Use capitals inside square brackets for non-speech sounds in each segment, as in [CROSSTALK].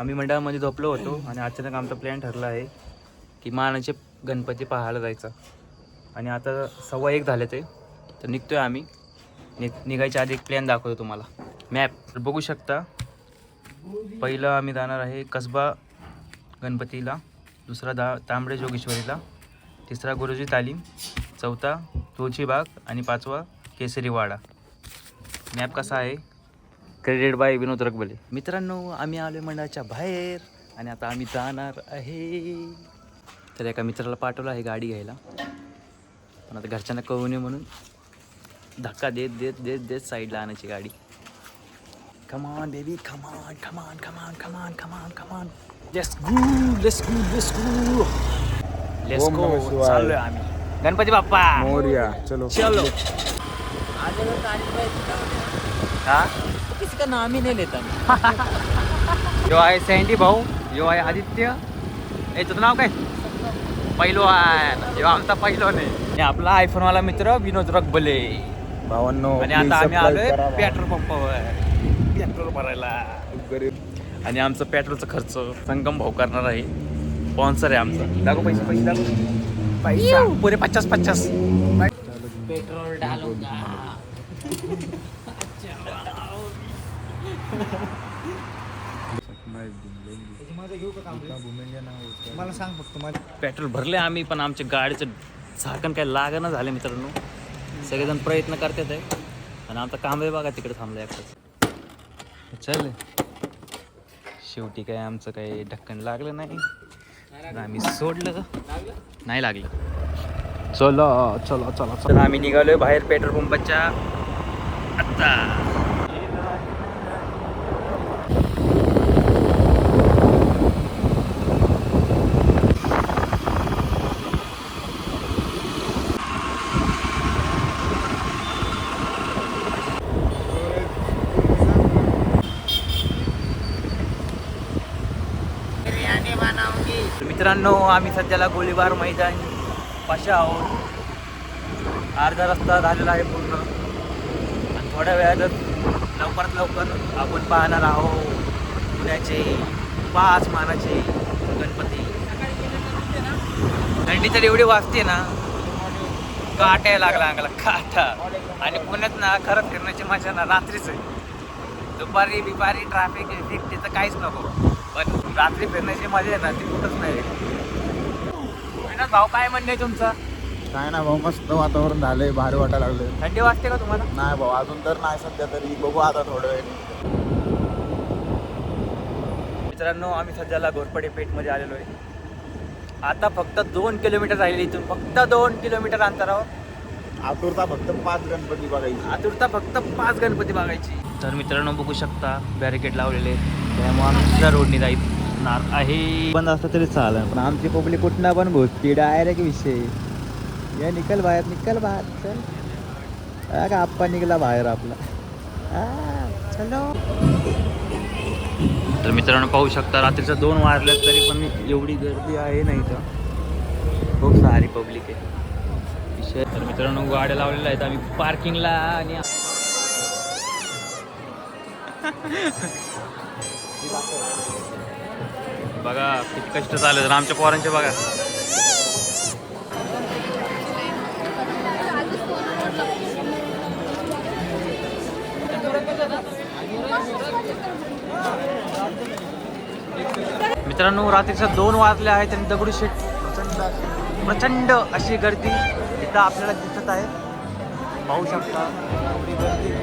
आम्ही मंडळामध्ये झोपलो होतो आणि अचानक आमचा प्लॅन ठरला आहे की मानाचे गणपती पाहायला जायचा. आणि आता सव्वा एक झाले ते तर निघतोय आम्ही. नि निघायच्या आधी एक प्लॅन दाखवतो तुम्हाला. मॅप तर बघू शकता पहिलं आम्ही जाणार आहे कसबा गणपतीला दुसरा दा तांबडे जोगेश्वरीला तिसरा गुरुजी तालीम चौथा तुळशीबाग आणि पाचवा केसरीवाडा. मॅप कसा आहे? क्रेडिट बाय विनोद रकबले मित्रांनो आम्ही आलो मंडळाच्या बाहेर आणि आता आम्ही जाणार आहे. तर एका मित्राला पाठवलं आहे गाडी घ्यायला. पण आता घरच्यांना कळू नये म्हणून धक्का देत देत देत देत साईडला आणायची गाडी. कमान बेबी कमान कमान come on come on come on come on let's go let's go let's go let's go. चाललोय आम्ही. गणपती बाप्पा. मोर्या. चलो. चलो. हा? का नाम ही नहीं लेता मैं यो आहे सँडी भाऊ यो आहे आदित्य. ए तुझं नाव काय? पैलवान. यो आमचा पैलवान आहे. आणि आपला आयफोन वाला मित्र विनोद रकबले भावांनो आणि आता आम्ही आलोय. पेट्रोल पंपावर पेट्रोल भरायला. गरीब. आणि आमचं पेट्रोलचा खर्च संगम भाऊ करणार आहे. स्पॉन्सर आहे आमचा. दाखव पैसे पैसे दाखव. पैसा. पुरे पचास पचास. पेट्रोल डालूंगा मला सांग फक्त पेट्रोल भरले आम्ही पण आमच्या गाडीचं झाकण काय लागणं झालं मित्रांनो. सगळेजण प्रयत्न करतात आहे. आणि आमचा कांबे बघा तिकडे थांबलं एकटाच. चल. शेवटी काय आमचं काही ढक्कन लागलं नाही. आम्ही सोडलं. नाही लागलं. चला चला चला. तर आम्ही निघालोय बाहेर पेट्रोल पंपाच्या. आता तर मित्रांनो आम्ही सध्याला गोळीबार मैदान पाशा आहोत. अर्धा रस्ता झालेला आहे पूर्ण. आणि थोड्या वेळातच लवकरात लवकर आपण पाहणार आहोत पुण्याचे पाच मानाचे गणपती. थंडी तर एवढी वाजते ना काटा लागला अंगाला काटा. आणि पुण्यात ना खरं फिरण्याची मजा ना रात्रीच आहे. दुपारी बिपारी ट्रॅफिक बिफिक तिथं काहीच नको. रात्री फिरण्याची मजा आहे ना ती कुठंच नाही विनोद भाऊ काय म्हणणे तुमचं? काय ना भाऊ मस्त वातावरण झालंय भारी वाटायला लागलं थंडी वाजते का तुम्हाला? नाही भाऊ अजून तर नाही सध्या तरी. बघू आता थोडं वेळ मित्रांनो आम्ही सध्याला घोरपडे पेठमध्ये आलेलो आहे. आता फक्त दोन किलोमीटर राहिले इथून. फक्त दोन किलोमीटर अंतरावर आतुरता फक्त पाच गणपती बघायची. आतुरता फक्त पाच गणपती बघायची. तर मित्रांनो बघू शकता बॅरिकेड लावलेले त्यामुळे आम्ही दुसऱ्या रोडने जाणार आहे. बंद असलं तरी चालेल पण आमची पब्लिक कुठनं पण घुसती डायरेक्ट विषय. या निकल बाहेर निकल बाहेर चल. का आप्पा निघाला बाहेर आपला. चलो. तर मित्रांनो पाहू शकता रात्रीचं दोन वाजल्यात तरी पण एवढी गर्दी आहे नाही तर. खूप सारी पब्लिक आहे. विषय. तर मित्रांनो गाड्या लावलेल्या आहेत आम्ही पार्किंगला आणि [LAUGHS] बघा किती कष्ट चालू आहेत. आमच्या पोरांचे बघा. मित्रांनो रात्रीच्या दोन वाजले आहेत आणि दगडूशेठ प्रचंड प्रचंड अशी गर्दी इथं आपल्याला दिसत आहे. पाहू शकता. गर्दी.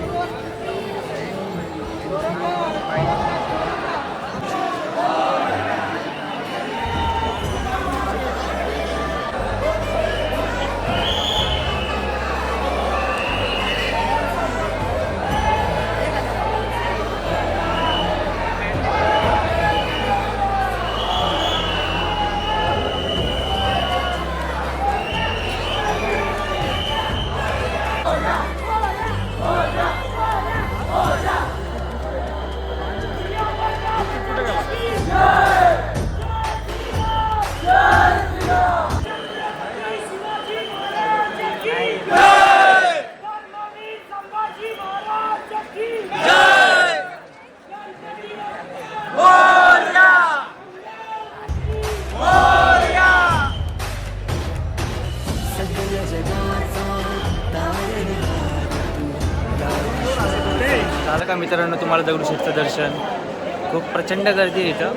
झालं का मित्रांनो तुम्हाला दगडूशेठचं दर्शन? खूप प्रचंड गर्दी आहे इथं.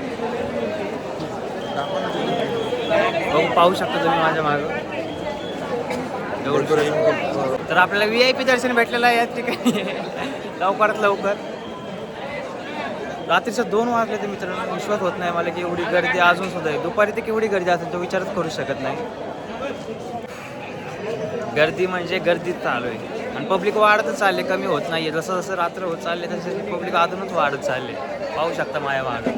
बघू पाहू शकता तुम्ही माझ्या मागं. दगडूशेठ तर आपल्याला व्ही आय पी दर्शन भेटलेलं आहे या ठिकाणी. लवकरात लवकर. रात्रीचं दोन वाजले तर मित्रांनो. विश्वास होत नाही मला की एवढी गर्दी अजून सुद्धा आहे. दुपारी ते केवढी गर्दी असेल तो विचारच करू शकत नाही. गर्दी म्हणजे गर्दीच चालू आहे. आणि पब्लिक वाढतच चालले कमी होत नाही जसं जसं रात्र होत चालले तसे पब्लिक अजूनच वाढत चालले पाहू शकता माया माग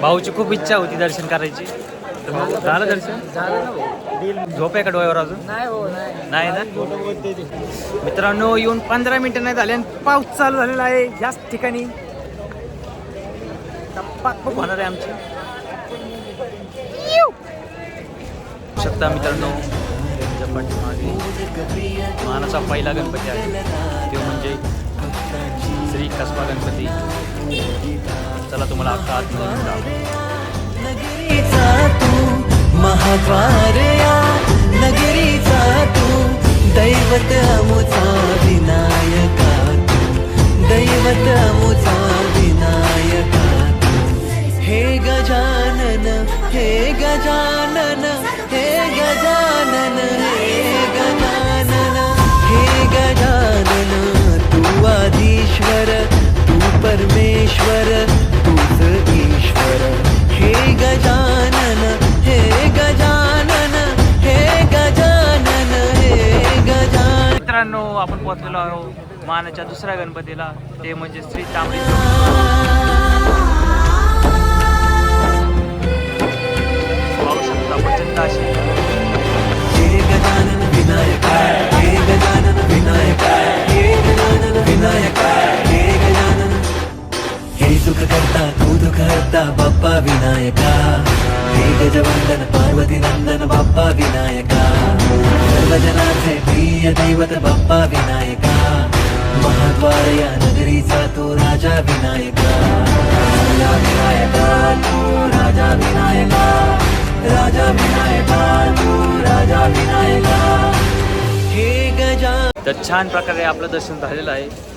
भाऊची खूप इच्छा होती दर्शन करायची. तर झालं दर्शन? झोप आहे का डोळ्यावर अजून? नाही हो नाही. नाही ना? मित्रांनो येऊन पंधरा मिनिटं नाही झाले आणि पाऊस चालू झालेला आहे. याच ठिकाणी. टप्पाक होणार आहे आमची. शकता मित्रांनो पाठीमागे मानाचा पहिला गणपती आहे. तो म्हणजे श्री कसबा गणपती. चला तुम्हाला आता विनायका हे गजानन हे गजानन. परमेश्वर तूच ईश्वर। हे गजानन हे गजानन हे गजानन हे गजानन। मित्रांनो आपण पोहोचलेलो आहोत मानाच्या दुसऱ्या गणपतीला. ते म्हणजे श्री तांबडी विनायका हे गजानन विनायका हे गजानन विनायका करता तू दुःख हरता बाप्पा विनायका. हे गजवंदन पार्वती नंदन बाप्पा विनायका. सर्वजनाचे प्रिय दैवत बाप्पा विनायका. महाद्वार या नगरीचा तो राजा विनायका. राजा विनायका तू राजा विनायका. राजा विनायका तू राजा विनायका. हे गजा तर छान प्रकारे आपलं दर्शन झालेलं आहे.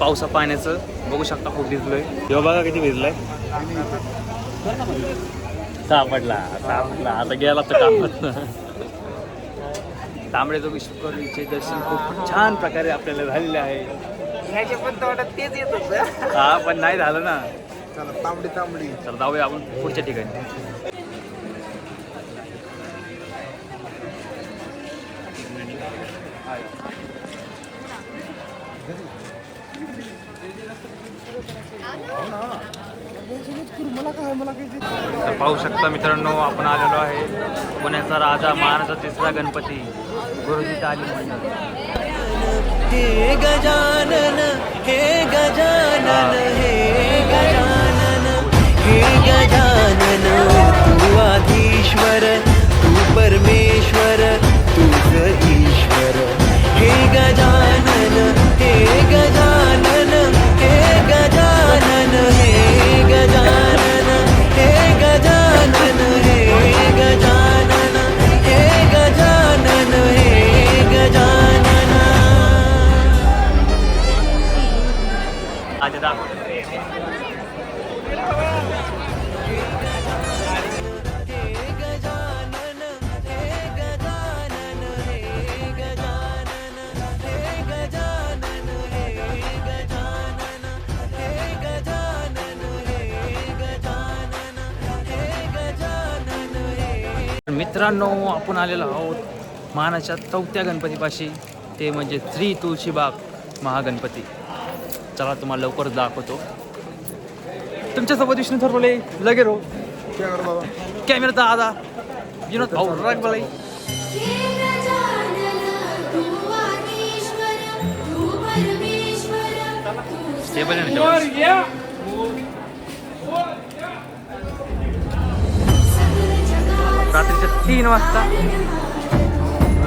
पावसा पाण्याचं. बघू शकता खूप भिजलोय. तेव्हा बघा किती भिजलाय. सापडला सापडला. आता गेला तर कामात तांबडे जोगी शुक्रवीचे दर्शन खूप छान प्रकारे आपल्याला झालेले आहे. पण तोंडात तेच येत होतं हा पण नाही झालं ना. चला तांबडी तांबडी. तर जाऊया आपण पुढच्या ठिकाणी. तर पाहू शकता मित्रांनो आपण आलेलो आहे पुण्याचा राजा महाराजा तिसरा गणपती गुरुजी तालीम हे गजानन हे गजानन हे गजानन. हे मित्रांनो आपण आलेलो आहोत महाराष्ट्रात चौथ्या गणपतीपाशी. ते म्हणजे श्री तुळशीबाग महागणपती. चला तुम्हाला लवकरच दाखवतो. तुमच्यासोबत विष्णू थरवले लगे रो. कॅमेरा आदा विनोद भाऊ रागबाई. स्टेबल रात्रीच्या तीन वाजता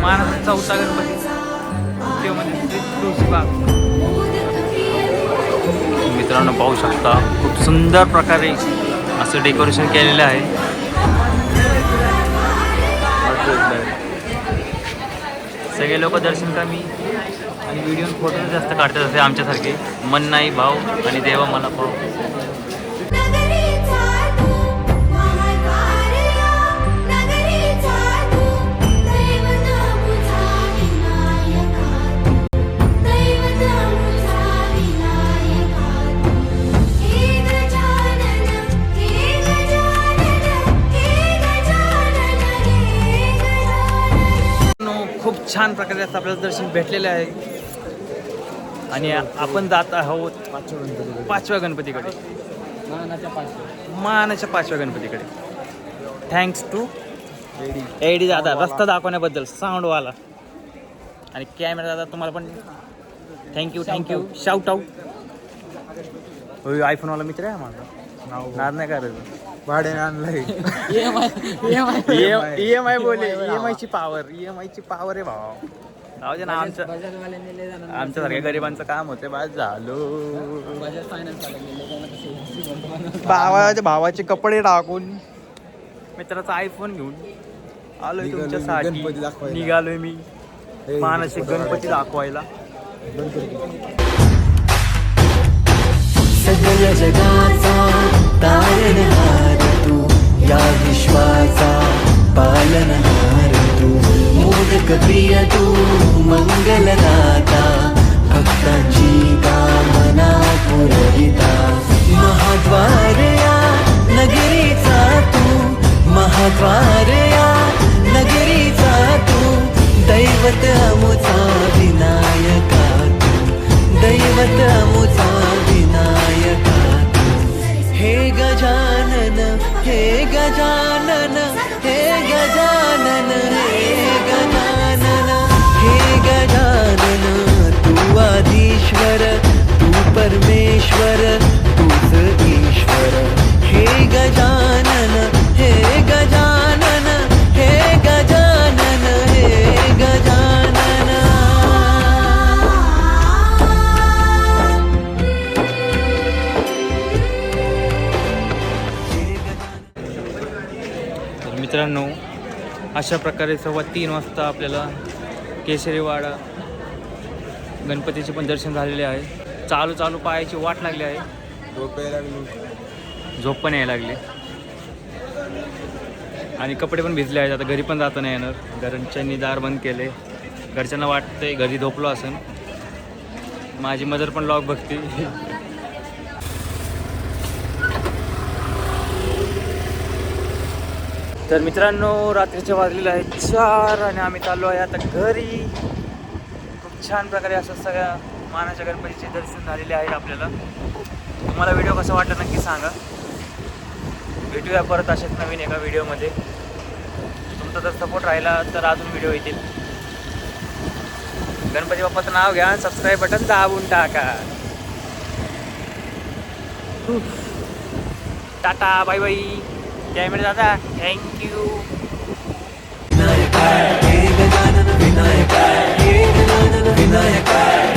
महाराष्ट्राचा चौथा गणपती देव म्हणजे तुळशीबाग मित्रांनो पाहू शकता खूप सुंदर प्रकारे असं डेकोरेशन केलेलं आहे. सगळे लोक दर्शन कमी आणि व्हिडिओ फोटो जास्त काढतात असे आमच्यासारखे. मन नाही भाव आणि देवा मला भाव छान प्रकारे असं आपल्याला दर्शन भेटलेलं आहे. आणि आपण जात आहोत पाचव्या गणपतीकडे. मानाच्या पाचव्या गणपतीकडे. थँक्स टू एडी दादा रस्ता दाखवण्याबद्दल साऊंडवाला आणि कॅमेरा दादा तुम्हाला पण thank you thank you shout out आयफोनवाला मित्र आहे माझा. नाव नाही करायचं भाड्याने आणलंय. ई एम आय बोले ई एम आयची पॉवर ई एम आयची पॉवर आहे भावा. जाऊ दे ना आमचं आमच्यासारख्या गरिबांचं काम होते बाद झालो. भावाच्या भावाचे कपडे टाकून. मित्राचा आयफोन घेऊन आलोय निघालोय मी तुमच्यासाठी. गणपती दाखवायला. निघालोय मी. हे मानाचे फोटो गणपती दाखवायला. सकल जगाचा तारणहार तू या विश्वाचा पालनहार तू. मोदक प्रिय तू मंगलदाता भक्तांची कामना पुरविता महाद्वारया नगरीचा तू. महाद्वारया नगरीचा तू. दैवत अमुचा विनायका तू. दैवत अमुचा हे मित्रांनो अशा प्रकारे सव्वा तीन वाजता आपल्याला केसरीवाडा गणपतीचे पण दर्शन झालेले आहे. चालू चालू पायाची वाट लागली आहे. झोप यायला लागली झोप पण यायला लागली. आणि कपडे पण भिजले आहेत. आता घरी पण जाता नाही येणार. घरच्यांनी दार बंद केले. घरच्यांना वाटतंय घरी झोपलो असेल. माझी मदर पण लॉग बघते. तर मित्रांनो रात्रीचे वाजलेले आहेत चार आणि आम्ही चाललो आहे आता घरी. खूप छान प्रकारे असं सगळ्या मानाच्या गणपतीचे दर्शन झालेले आहेत आपल्याला. तुम्हाला व्हिडिओ कसा वाटला नक्की सांगा. भेटूया परत असेच नवीन एका व्हिडिओमध्ये. तुमचा जर सपोर्ट राहिला तर अजून व्हिडिओ येतील. गणपती बाप्पाचं नाव घ्या सबस्क्राईब बटन दाबून टाका. Tata bye bye. कॅमेरा दादा थँक्यू विनायक विनायक विनायक